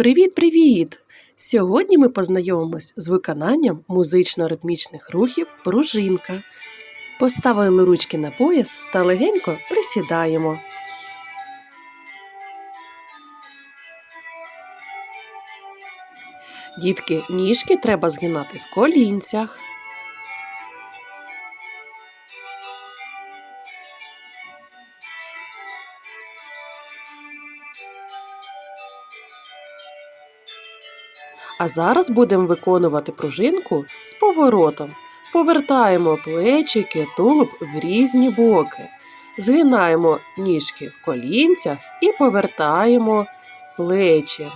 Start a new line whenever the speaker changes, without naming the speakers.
Привіт-привіт! Сьогодні ми познайомимось з виконанням музично-ритмічних рухів пружинка. Поставили ручки на пояс та легенько присідаємо. Дітки, ніжки треба згинати в колінцях. А зараз будемо виконувати пружинку з поворотом. Повертаємо плечики, тулуб в різні боки. Згинаємо ніжки в колінцях і повертаємо плечі.